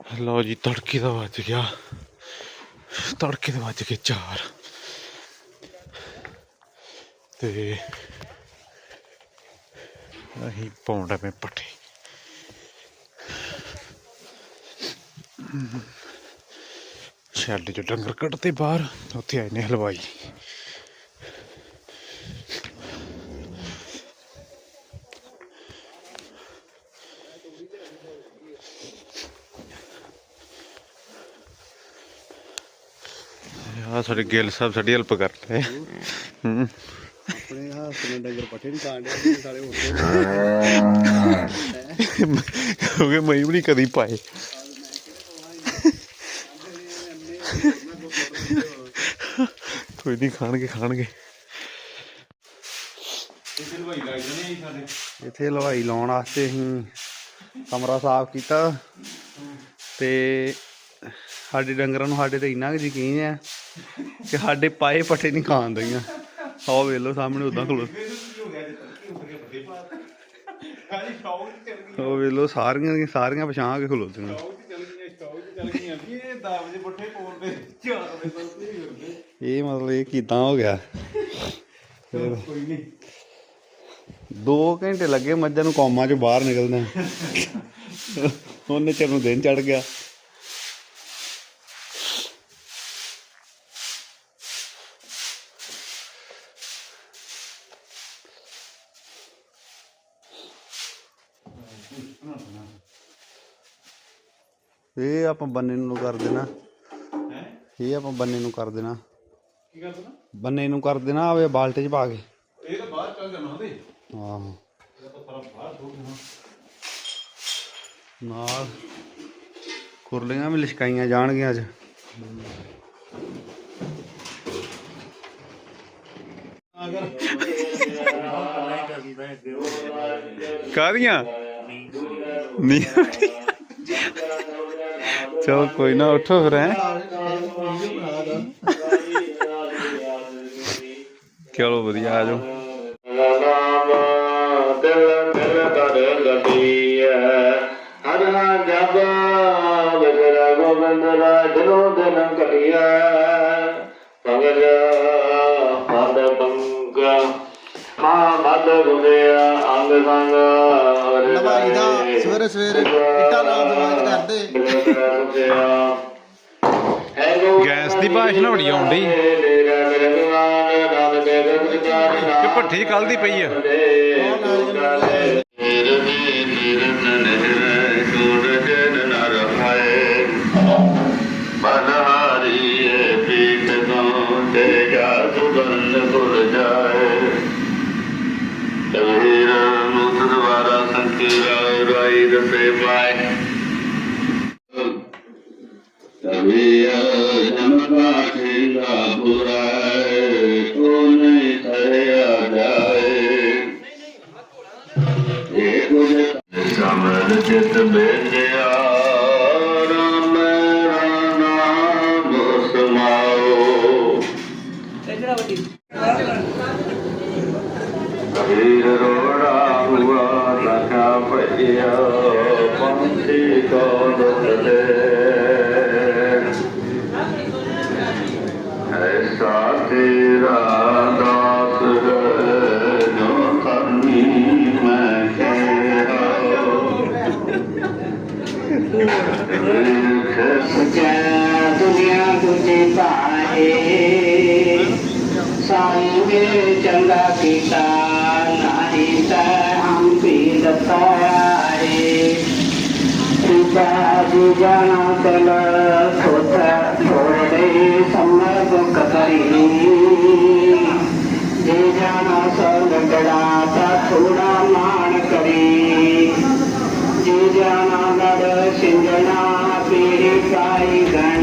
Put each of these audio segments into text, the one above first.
ਲਓ ਜੀ, ਤੜਕੇ ਦਾ ਵੱਜ ਗਿਆ। ਤੜਕੇ ਦੇ ਵੱਜ ਗਏ 4 ਤੇ ਅਸੀਂ ਪਾਉਂਦਾ ਮੈਂ ਪੱਠੇ। ਸ਼ੈਡ ਚੋਂ ਡੰਗਰ ਕੱਢਦੇ ਬਾਹਰ, ਉੱਥੇ ਆਏ ਨੇ ਹਲਵਾਈ। ਆ ਸਾਡੇ ਗਿੱਲ ਸਾਹਿਬ ਸਾਡੀ ਹੈਲਪ ਕਰ ਹੂੰ। ਆਪਣੇ ਹੱਥ ਨਾਲ ਡੰਗਰ ਪੱਠੇ ਨਹੀਂ ਕਾਂਡੇ ਸਾਰੇ ਉੱਤੇ ਕਿਉਂਕਿ ਮੈਂ ਵੀ ਨਹੀਂ ਕਦੀ ਪਾਏ। ਕੋਈ ਨਹੀਂ ਖਾਣਗੇ ਖਾਣਗੇ। ਇੱਥੇ ਹਲਵਾਈ ਲਾਉਣ ਵਾਸਤੇ ਅਸੀਂ ਕਮਰਾ ਸਾਫ਼ ਕੀਤਾ। ਤੇ ਸਾਡੇ ਡੰਗਰਾਂ ਨੂੰ ਸਾਡੇ ਤੇ ਇੰਨਾ ਕੁ ਯਕੀਨ ਹੈ ਕਿ ਸਾਡੇ ਪਾਏ ਪੱਠੇ ਨਹੀਂ ਖਾਣ ਦਈਆਂ। ਆਹ ਵੇਖ ਲਓ ਸਾਹਮਣੇ ਉਦਾਂ ਖਲੋ ਉਹ ਵੇਖ ਲਓ ਸਾਰੀਆਂ ਦੀਆਂ ਸਾਰੀਆਂ ਪਛਾਣ ਕੇ ਖਲੋਤੀਆਂ ਇਹ ਮਤਲਬ ਇਹ ਕਿਦਾਂ ਹੋ ਗਿਆ? ਫਿਰ 2 ਘੰਟੇ ਲੱਗੇ ਮੱਝਾਂ ਨੂੰ ਕੌਮਾਂ ਚੋਂ ਬਾਹਰ ਨਿਕਲਣਾ ਉਹਨੇ ਚਿਰ ਨੂੰ ਦਿਨ ਚੜ ਗਿਆ। ਇਹ ਆਪਾਂ ਬੰਨੇ ਨੂੰ ਕਰ ਦੇਣਾ। ਇਹ ਆਪਾਂ ਬੰਨੇ ਨੂੰ ਕਰ ਦੇਣਾ। ਕੀ ਕਰ ਦੇਣਾ? ਬੰਨੇ ਨੂੰ ਕਰ ਦੇਣਾ ਆਵੇ ਬਾਲਟੇ 'ਚ ਪਾ ਕੇ। ਇਹ ਤਾਂ ਬਾਹਰ ਚੱਲ ਜਾਣਾ ਉਹਦੇ ਆਹੋ। ਇਹ ਤਾਂ ਸਾਰਾ ਬਾਹਰ ਹੋ ਗਿਆ ਨਾਲ ਕੁਰਲੀਆਂ ਵੀ ਲਿਸ਼ਕਾਈਆਂ ਜਾਣਗੀਆਂ ਅੱਜ। ਕਾਦੀਆਂ ਨਹੀਂ ਚਲੋ ਕੋਈ ਨਾ, ਉੱਠੋ ਫਿਰ, ਹੈ। ਚਲੋ ਵਧੀਆ, ਆ ਜਾਓ। ਨਾਮ ਦਿਲ ਦਿਲ ਕਰ ਗਦੀਐ ਹਰ ਜਬ ਬਿਗੜ ਗੋਬਿੰਦ ਰਾਜ ਦਿਨੋ ਦਿਨ ਘਟਿਐ ਪੰਗਜ ਨਵਾਈ ਦਾ ਸਵੇਰੇ ਸਵੇਰੇ ਇੱਟਾਂ ਨਾਲ ਦਵਾਈ ਕਰਦੇ। ਗੈਸ ਦੀ ਭਾਸ਼ਣਾ ਬੜੀ ਆਉਂਦੀ। ਕਿ ਭੱਠੀ ਕੱਲ ਦੀ ਪਈ ਆ? ਪਾਏ ਸਾਈ ਮੇ ਚੰਗਾ ਕੀਤਾ, ਨਹੀਂ ਤਾਂ ਹਮ ਵੀ ਦਤਾਏ ਪਿਤਾ ਜੀ ਜਾਣਾ ਤਲ ਸੋਤਾ ਛੋੜੇ ਸਮਝ ਕਤਰੀ। ਜੇ ਜਾਣਾ ਸਰਗੜਾ ਤਾ ਥੋੜਾ ਮਾਣ ਕਰੀ। ਜੇ ਜਾਣਾ ਲੜ, ਸਿੰਜਣਾ, ਪੀੜੀ ਕਾਈ ਗੰਡ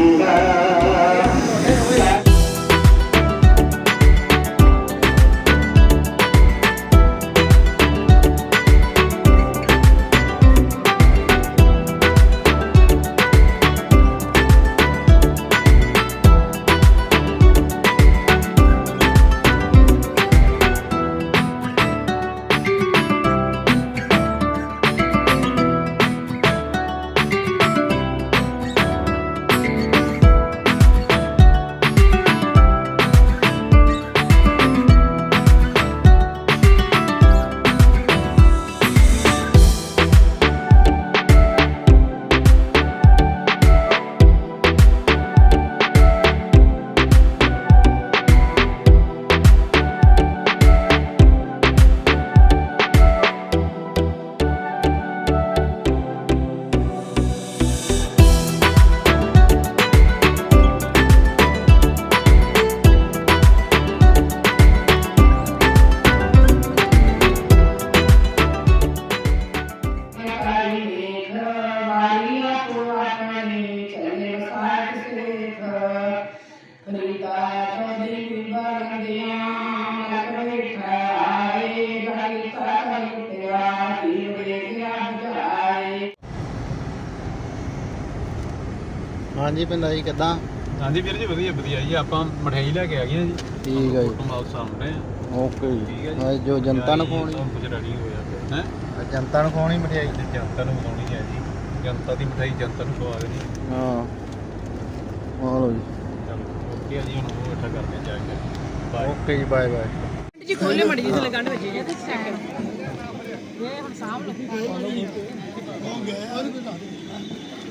ਹਾਂਜੀ ਪਿੰਦਾ ਜੀ ਕਿੱਦਾਂ? ਹਾਂਜੀ ਵੀਰ ਜੀ ਵਧੀਆ ਵਧੀਆ ਜੀ। ਆਪਾਂ ਮਠਿਆਈ ਲੈ ਕੇ ਆ ਗਏ ਆ ਜੀ। ਠੀਕ ਹੈ ਜੀ। ਫੋਟੋ ਮਾਲ ਸਾਹਮਣੇ ਆ। ਓਕੇ ਠੀਕ ਹੈ ਜੀ। ਜੀ ਜੋ ਜਨਤਾ ਨੂੰ ਖਵਾਉਣੀ। ਰੈਡੀ ਹੋਇਆ ਹੈ ਅੱਜ ਜਨਤਾ ਨੂੰ ਖਵਾਉਣੀ ਮਠਿਆਈ? ਤੇ ਜਨਤਾ ਨੂੰ ਬਣਾਉਣੀ ਹੈ ਜੀ। ਜਨਤਾ ਦੀ ਮਠਿਆਈ ਜਨਤਾ ਨੂੰ ਖਵਾ ਦੇਣੀ। ਹਾਂ। ਆ ਲਓ ਜੀ। ਚਲੋ ਓਕੇ ਆ ਜੀ ਹੁਣ ਉਹ ਇਕੱਠਾ ਕਰਦੇ ਆ ਜਾ ਕੇ। ਬਾਏ ਓਕੇ ਜੀ ਬਾਏ ਬਾਏ ਜੀ ਖੋਲੇ ਮੜੀ ਜੀ ਥੱਲੇ ਗੰਢ ਵੱਜੀ ਜੇ ਤੇ ਚੈੱਕ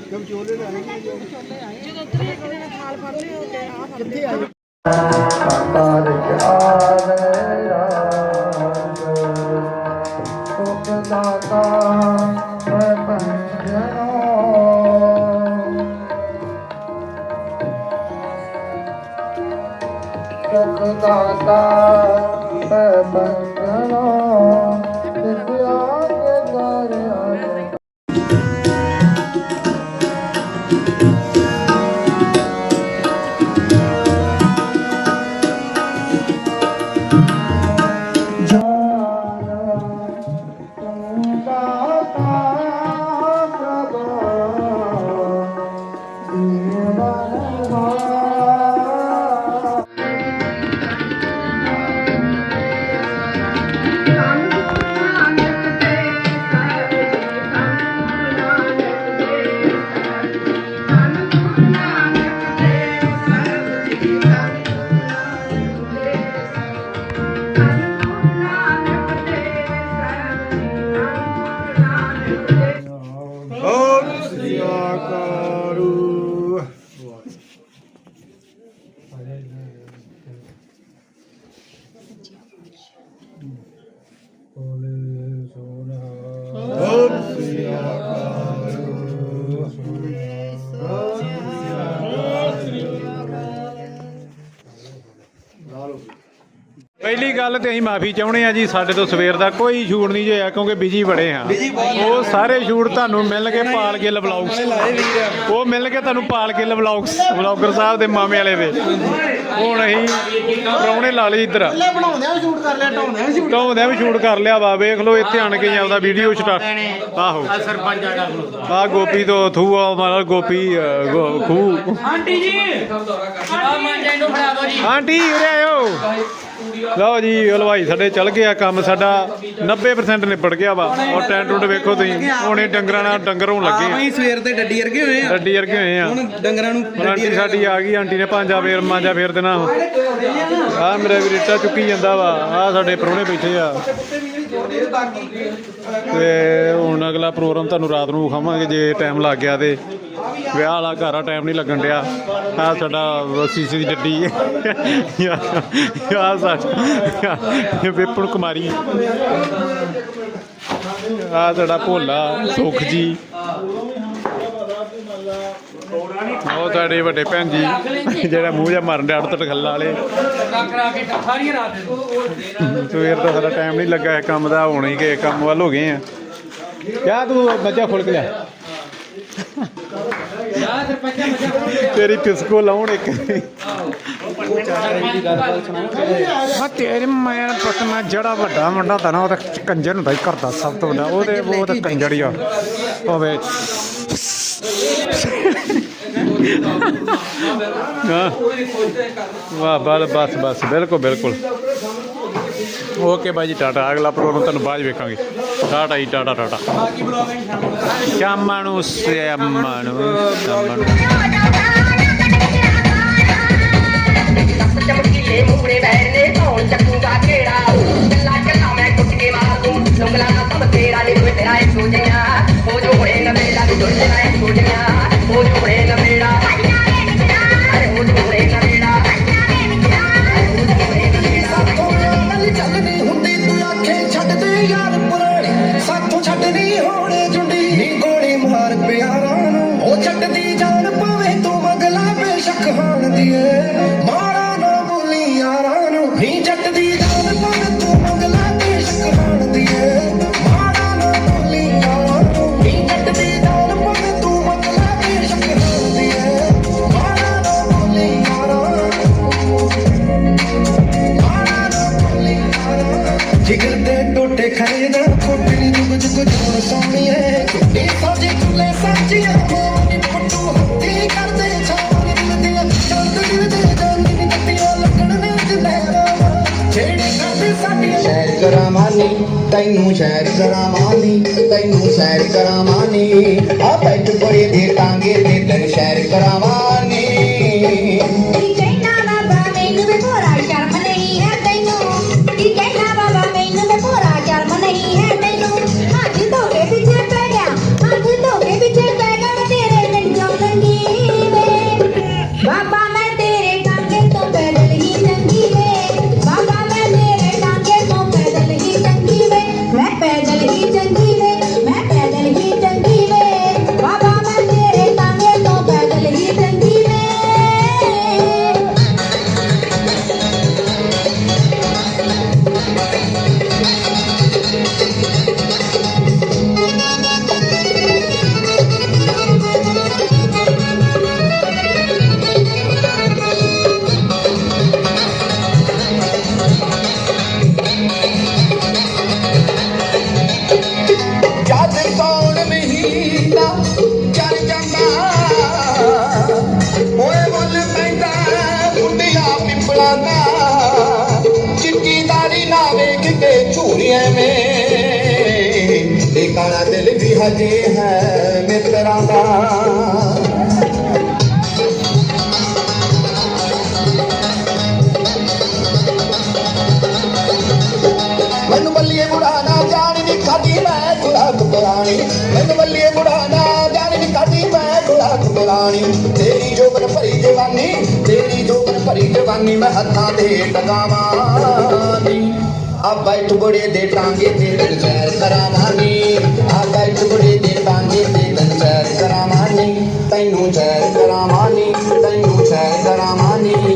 ਇਹ ਹੁਣ ਸਾਹਮ ਲੱਗੀ ਜਦੋਂ ਉੱਤਰੇ ਇੱਕ ਦਿਨ ਥਾਲ ਫੜ ਲਿਓ ਤੇ ਆ ਕਿੱਥੇ ਆ ਪਹਿਲੀ ਮਾਫੀ ਚਾਹੁੰਦੇ ਆ ਜੀ ਸਾਡੇ ਤੋਂ ਸਵੇਰ ਦਾ ਕੋਈ ਸ਼ੂਟ ਨਹੀਂ ਹੋਇਆ ਕਿਉਂਕਿ ਬਿਜ਼ੀ ਬੜੇ ਆ। ਉਹ ਸਾਰੇ ਸ਼ੂਟ ਤੁਹਾਨੂੰ ਮਿਲਣਗੇ ਪਾਲ ਗਿੱਲ ਵਲੌਗਸ ਉਹ ਮਿਲਣਗੇ ਤੁਹਾਨੂੰ ਪਾਲ ਗਿੱਲ ਵਲੌਗਸ ਵਲੌਗਰ ਸਾਹਿਬ ਦੇ ਮਾਮੇ ਵਾਲੇ ਦੇ ਹੁਣ ਅਸੀਂ ਪ੍ਰਾਹੁਣੇ ਲਾ ਲਈ ਇੱਧਰ। ਬਣਾਉਂਦਿਆਂ ਸ਼ੂਟ ਕਰ ਲਿਆ ਢਾਉਂਦਿਆਂ ਸ਼ੂਟ ਢਾਉਂਦਿਆਂ ਵੀ ਸ਼ੂਟ ਕਰ ਲਿਆ ਵਾ ਵੇਖ ਲਓ ਇੱਥੇ ਆਣ ਕੇ ਜਾਂਦਾ ਵੀਡੀਓ ਸਟਾਰਟ ਆਹੋ। ਸਰਪੰਚ ਆੜਾ ਆ ਗੋਪੀ ਤੋਂ ਥੂ ਆ ਮਾਰਾ ਗੋਪੀ ਖੂ। ਆਂਟੀ ਜੀ! ਆ ਮਾਂਜੇ ਨੂੰ ਫੜਾ ਦਿਓ ਜੀ। ਆਂਟੀ ਉਰੇ ਆਇਓ। ਲਓ ਜੀ ਹਲਵਾਈ ਸਾਡੇ ਚੱਲ ਗਿਆ ਕੰਮ ਸਾਡਾ 90% ਨਿਪਟ ਗਿਆ ਵਾ। ਔਰ ਟੈਂਟ ਟੁੰਟ ਵੇਖੋ ਤੁਸੀਂ ਹੁਣੇ ਡੰਗਰਾਂ ਨਾਲ ਡੰਗਰ ਹੋਣ ਲੱਗੇ ਆ। ਅਸੀਂ ਸਵੇਰ ਦੇ ਡੱਡੀ ਵਰਗੇ ਹੋਏ ਆ। ਡੱਡੀ ਵਰਗੇ ਹੋਏ ਆ। ਹੁਣ ਡੰਗਰਾਂ ਨੂੰ ਹੁਣ ਆਂਟੀ ਸਾਡੀ ਆ ਗਈ ਆਂਟੀ ਨੇ ਪੰਜਾ ਫੇਰ ਮਾਂਜਾ ਫੇਰ ਦੇਣਾ। ਆ ਮੇਰਾ ਵੀ ਰੇਟਾ ਚੁੱਕੀ ਜਾਂਦਾ ਵਾ ਆ ਸਾਡੇ ਪ੍ਰਾਹੁਣੇ ਬੈਠੇ ਆ। ਤੇ ਹੁਣ ਅਗਲਾ ਪ੍ਰੋਗਰਾਮ ਤੁਹਾਨੂੰ ਰਾਤ ਨੂੰ ਵਿਖਾਵਾਂਗੇ ਜੇ ਟਾਈਮ ਲੱਗ ਗਿਆ ਤੇ। ਵਿਆਹ ਵਾਲਾ ਘਰ ਆ ਟਾਈਮ ਨਹੀਂ ਲੱਗਣ ਡਿਆ। ਆ ਸਾਡਾ ਸੀਸੀ ਦੀ ਡੱਡੀ। ਆ ਸਾਡਾ ਵਿਪਨ ਕੁਮਾਰੀ। ਆ ਸਾਡਾ ਭੋਲਾ ਸੁਖ ਜੀ। ਉਹ ਸਾਡੇ ਵੱਡੇ ਭੈਣ ਜੀ, ਜਿਹੜਾ ਮੂੰਹ ਜਿਹਾ ਮਰਨ ਡਿਆ ਅੜਤ ਖੱਲਾ ਵਾਲੇ। ਕਰਾ ਕੇ ਸਾਰੀ ਰਾਤ ਸਵੇਰ ਦਾ ਸਾਡਾ ਟਾਈਮ ਨਹੀਂ ਲੱਗਾ ਇਹ ਕੰਮ ਦਾ ਹੁਣ ਹੀ ਕਿ ਕੰਮ ਵੱਲ ਹੋ ਗਏ ਆ। ਕਿਆ ਤੂੰ ਬੱਚਾ ਖੋਲ ਕੇ ਲਿਆ ਯਾ ਸਰਪੰਚਾ ਮੱਝਾਂ ਤੇਰੀ ਕਿਸਕੋ ਲਾਉਣ ਇੱਕ। ਹਾਂ ਤੇਰੇ ਮੈਂ ਪਤਨਾ ਜਿਹੜਾ ਵੱਡਾ ਮੁੰਡਾ ਤਾਂ ਨਾ ਉਹ ਤਾਂ ਕੰਜਰ ਹੁੰਦਾ ਹੀ ਕਰਦਾ ਸਭ ਤੋਂ ਵੱਡਾ। ਉਹ ਤੇ ਉਹ ਤਾਂ ਕੰਜਰ ਹੀ ਆ। ਹੋਵੇ ਹਾਂ। ਵਾਹ, ਬਸ ਬਸ ਬਸ, ਬਿਲਕੁਲ ਬਿਲਕੁਲ। ਓਕੇ ਬਾਈ ਜੀ, ਟਾਟਾ। ਅਗਲਾ ਪ੍ਰੋਗਰਾਮ ਤੁਹਾਨੂੰ ਬਾਅਦ 'ਚ ਵੇਖਾਂਗੇ। ਟਾਟਾ ਜੀ, ਟਾਟਾ ਟਾਟਾ। ਸ਼ਾਮਾਂ ਨੂੰ ਸ਼ਾਮਾਂ ਨੂੰ ਸ਼ਾਮਾਂ ਨੂੰ। ਚਮਕੀਲੇ ਮੂਹਰੇ ਬੈਠਨੇ ਕੌਣ ਚੱਕੂਗਾ ਕਿਹੜਾ ਗੱਲਾਂ ਚੱਲਾਂ ਮੈਂ ਕੁੱਟ ਕੇ ਮਾਰ ਦੂੰ ਲੰਗਲਾ ਨਾ ਤਬ ਤੇਰਾ ਨਹੀਂ ਕੋਈ ਤੇਰਾ ਇੱਕ ਸੋਚਿਆ ਹੋ ਜੋ ਹੋਏ ਨਾ ਮੇਰਾ ਵੀ ਜੁੜ ਤੇਰਾ ਇੱਕ ਸੋਚਿਆ ਹੋ ਜੋ ਹਾਣ ਤੈਨੂੰ ਸ਼ਹਿਰ ਕਰਾਂ ਮਾਨੀ ਤੈਨੂੰ ਸ਼ਹਿਰ ਕਰਾਂ ਮਾਨੀ ਆ ਪੈਟ ਕੋਰੇ ਦੇ ਟਾਂਗੇ ਤੇ ਤੈਨੂੰ ਸ਼ਹਿਰ ਕਰਾਂ ਮਾਨੀ ਮਜੇ ਹੈ ਮਿੱਤਰਾਂ ਦਾ। ਮੈਨੂੰ ਬੱਲੀਏ ਬੁੜਾ ਨਾ ਜਾਣ ਨੀ ਖਾਦੀ, ਮੈਂ ਗੁਲਾਬ ਪੁਰਾਣੀ ਮੈਨੂੰ ਬੱਲੀਏ ਬੁੜਾ ਨਾ ਜਾਣ ਨੀ ਖਾਦੀ, ਮੈਂ ਗੁਲਾਬ ਪੁਰਾਣੀ ਤੇਰੀ ਜੋਬਨ ਭਰੀ ਜਵਾਨੀ, ਤੇਰੀ ਜੋਬਨ ਭਰੀ ਜਵਾਨੀ, ਮੈਂ ਹੱਥਾਂ ਤੇ ਟਗਾਵਾਂ ਆ ਬਾਈ ਟੁਕੜੇ ਦੇ ਟਾਂਗੇ ਤੇ ਤਨ ਚੈਰ ਕਰਾਵਾਂਗੇ ਆ ਬਾਈ ਟੁਕੜੇ ਦੇ ਟਾਂਗੇ ਤੇ ਤਨ ਚੈਰ ਕਰਾਵਾਂਗੇ ਤੈਨੂੰ ਚੈਰ ਕਰਾਵਾਂਗੇ ਤੈਨੂੰ ਚੈਰ ਕਰਾਵਾਂਗੇ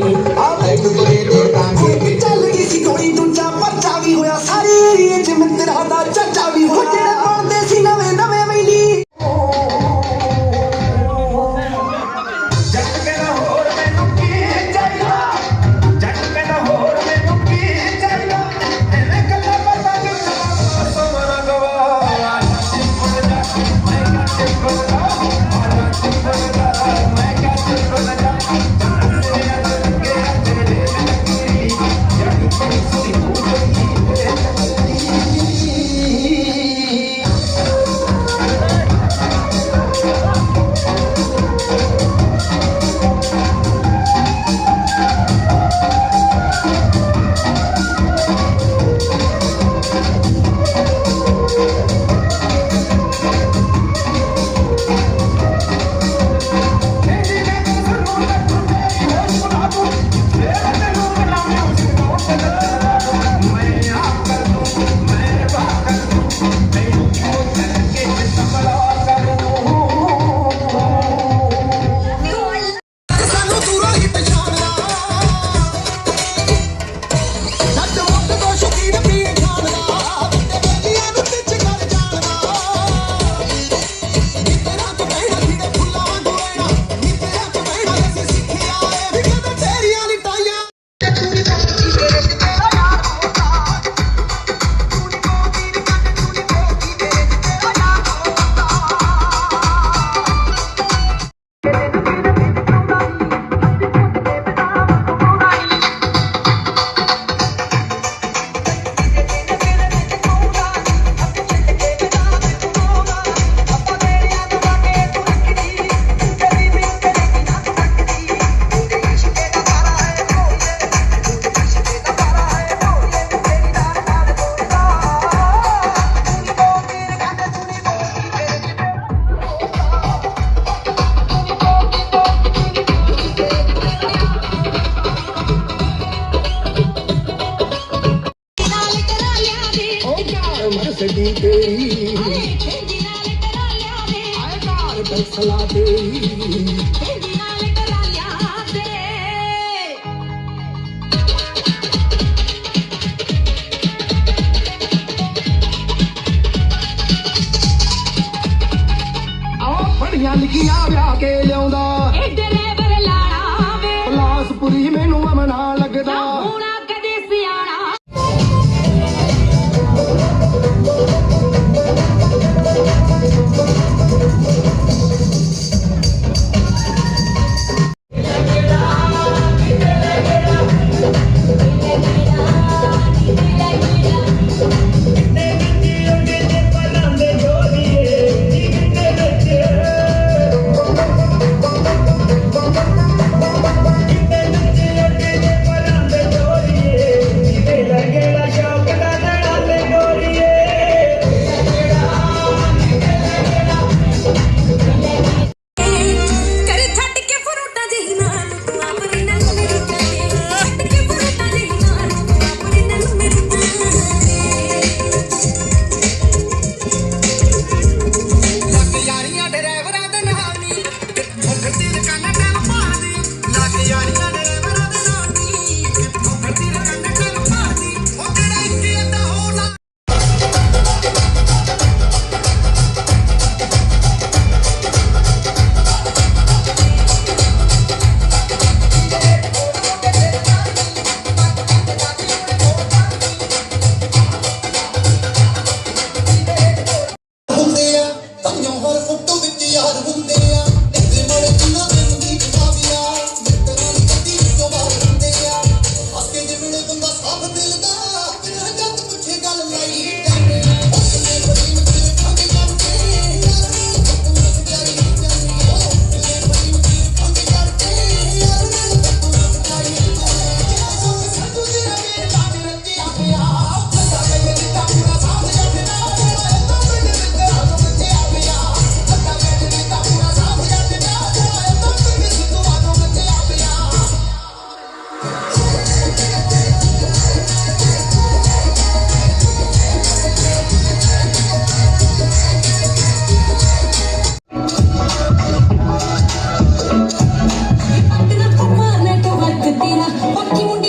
ਤੇਰਾ